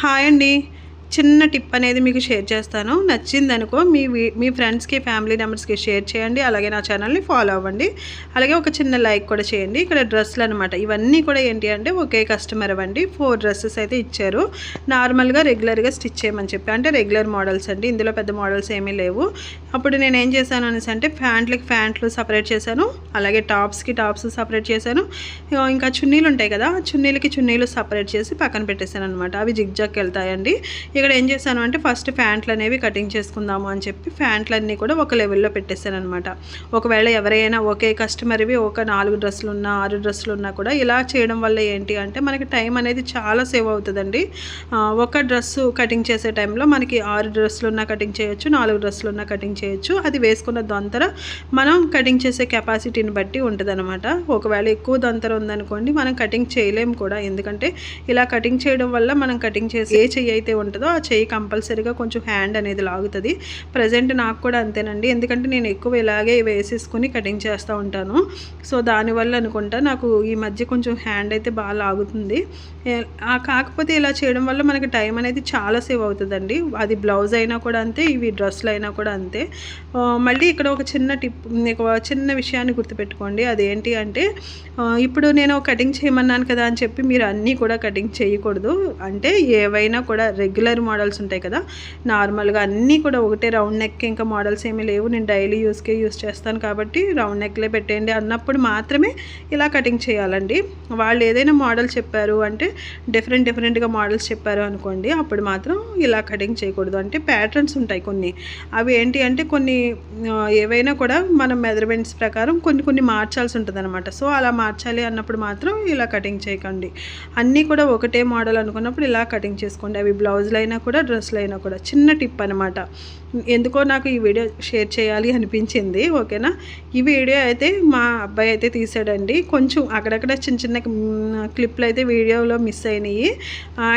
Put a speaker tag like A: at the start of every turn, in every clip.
A: Hi అండి. చిన్న tip అనేది మీకు షేర్ చేస్తాను. నచ్చింది అనుకో మీ మీ ఫ్రెండ్స్కి ఫ్యామిలీ మెంబర్స్కి షేర్ చేయండి. అలాగే నా ఛానల్ని ఫాలో అవ్వండి. అలాగే ఒక చిన్న లైక్ కూడా చేయండి. ఇక్కడ డ్రెస్సులు అనమాట ఇవన్నీ కూడా ఏంటి అంటే ఒకే కస్టమర్ అవ్వండి. ఫోర్ డ్రెస్సెస్ అయితే ఇచ్చారు. నార్మల్గా రెగ్యులర్గా స్టిచ్ చేయమని చెప్పి అంటే రెగ్యులర్ మోడల్స్ అండి. ఇందులో పెద్ద మోడల్స్ ఏమీ లేవు. అప్పుడు నేను ఏం చేశాను అనేసి అంటే ప్యాంట్లకి ప్యాంట్లు సపరేట్ చేశాను. అలాగే టాప్స్కి టాప్స్ సపరేట్ చేశాను. ఇంకా చున్నీలు ఉంటాయి కదా చున్నీలకి చున్నీలు సపరేట్ చేసి పక్కన పెట్టేశాను అనమాట అవి జిగ్జాక్ వెళ్తాయండి. ఇక్కడ ఏం చేశాను అంటే ఫస్ట్ ప్యాంట్లు అనేవి కటింగ్ చేసుకుందాము అని చెప్పి ప్యాంట్లన్నీ కూడా ఒక లెవెల్లో పెట్టేశాను అనమాట ఒకవేళ ఎవరైనా ఒకే కస్టమర్వి ఒక నాలుగు డ్రెస్సులు ఉన్నా ఆరు డ్రెస్సులు ఉన్నా కూడా ఇలా చేయడం వల్ల ఏంటి అంటే మనకి టైం అనేది చాలా సేవ్ అవుతుందండి. ఒక డ్రెస్సు కటింగ్ చేసే టైంలో మనకి ఆరు డ్రెస్సులు ఉన్నా కటింగ్ చేయొచ్చు నాలుగు డ్రెస్సులు ఉన్నా కటింగ్ చేయొచ్చు చేయొచ్చు. అది వేసుకున్న దొంతర మనం కటింగ్ చేసే కెపాసిటీని బట్టి ఉంటుందనమాట ఒకవేళ ఎక్కువ దొంతర ఉందనుకోండి మనం కటింగ్ చేయలేము కూడా. ఎందుకంటే ఇలా కటింగ్ చేయడం వల్ల మనం కటింగ్ చేసి ఏ చెయ్యి అయితే ఉంటుందో ఉంటుందో ఆ చెయ్యి కంపల్సరీగా కొంచెం హ్యాండ్ అనేది లాగుతుంది. ప్రజెంట్ నాకు కూడా అంతేనండి. ఎందుకంటే నేను ఎక్కువ ఇలాగే వేసేసుకుని కటింగ్ చేస్తూ ఉంటాను. సో దానివల్ల అనుకుంటా నాకు ఈ మధ్య కొంచెం హ్యాండ్ అయితే బాగా లాగుతుంది. కాకపోతే ఇలా చేయడం వల్ల మనకి టైం అనేది చాలా సేవ్ అవుతుందండి. అది బ్లౌజ్ అయినా కూడా అంతే ఇవి డ్రెస్సులు అయినా కూడా అంతే. మళ్ళీ ఇక్కడ ఒక చిన్న టిప్ ఒక చిన్న విషయాన్ని గుర్తుపెట్టుకోండి. అదేంటి అంటే ఇప్పుడు నేను కటింగ్ చేయమన్నాను కదా అని చెప్పి మీరు అన్నీ కూడా కటింగ్ చేయకూడదు. అంటే ఏవైనా కూడా రెగ్యులర్ మోడల్స్ ఉంటాయి కదా. నార్మల్గా అన్నీ కూడా ఒకటే రౌండ్ నెక్ ఇంకా మోడల్స్ ఏమీ లేవు. నేను డైలీ యూస్కే యూస్ చేస్తాను కాబట్టి రౌండ్ నెక్లే పెట్టేయండి అన్నప్పుడు మాత్రమే ఇలా కటింగ్ చేయాలండి. వాళ్ళు ఏదైనా మోడల్ చెప్పారు అంటే డిఫరెంట్ డిఫరెంట్గా మోడల్స్ చెప్పారు అనుకోండి అప్పుడు మాత్రం ఇలా కటింగ్ చేయకూడదు. అంటే ప్యాటర్న్స్ ఉంటాయి కొన్ని. అవి ఏంటి అంటే కొన్ని ఏవైనా కూడా మనం మెజర్మెంట్స్ ప్రకారం కొన్ని కొన్ని మార్చాల్సి ఉంటుంది అనమాట సో అలా మార్చాలి అన్నప్పుడు మాత్రం ఇలా కటింగ్ చేయకండి. అన్నీ కూడా ఒకటే మోడల్ అనుకున్నప్పుడు ఇలా కటింగ్ చేసుకోండి. అవి బ్లౌజ్లు అయినా కూడా డ్రెస్సులు అయినా కూడా. చిన్న టిప్ అనమాట ఎందుకో నాకు ఈ వీడియో షేర్ చేయాలి అనిపించింది ఓకేనా? ఈ వీడియో అయితే మా అబ్బాయి అయితే తీసాడండి. కొంచెం అక్కడక్కడ చిన్న చిన్న క్లిప్లు అయితే వీడియోలో మిస్ అయినాయి.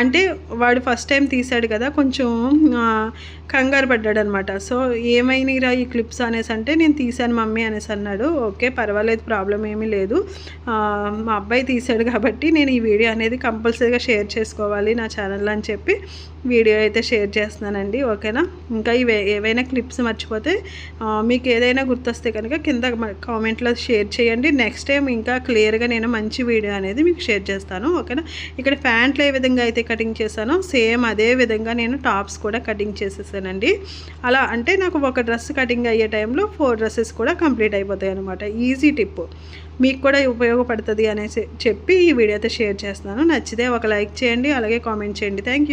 A: అంటే వాడు ఫస్ట్ టైం తీసాడు కదా కొంచెం కంగారు పడ్డాడు అనమాట సో ఏమైనాయిరా ఈ క్లిప్స్ అనేసి అంటే నేను తీశాను మమ్మీ అనేసి అన్నాడు. ఓకే పర్వాలేదు ప్రాబ్లం ఏమీ లేదు. మా అబ్బాయి తీశాడు కాబట్టి నేను ఈ వీడియో అనేది కంపల్సరీగా షేర్ చేసుకోవాలి నా ఛానల్లో అని చెప్పి వీడియో అయితే షేర్ చేస్తున్నానండి. ఓకేనా? ఇంకా ఇవి ఏవైనా క్లిప్స్ మర్చిపోతే మీకు ఏదైనా గుర్తొస్తే కనుక కింద కామెంట్లో షేర్ చేయండి. నెక్స్ట్ టైం ఇంకా క్లియర్గా నేను మంచి వీడియో అనేది మీకు షేర్ చేస్తాను. ఓకేనా? ఇక్కడ ప్యాంట్లు ఏ విధంగా అయితే కటింగ్ చేశానో సేమ్ అదే విధంగా నేను టాప్స్ కూడా కటింగ్ చేసేసానండి. అలా అంటే నాకు ఒక ఒక డ్రెస్ కటింగ్ అయ్యే టైంలో ఫోర్ డ్రెస్సెస్ కూడా కంప్లీట్ అయిపోతాయి అనమాట ఈజీ టిప్. మీకు కూడా ఉపయోగపడుతుంది అనేసి చెప్పి ఈ వీడియో అయితే షేర్ చేస్తున్నాను. నచ్చితే ఒక లైక్ చేయండి అలాగే కామెంట్ చేయండి. థ్యాంక్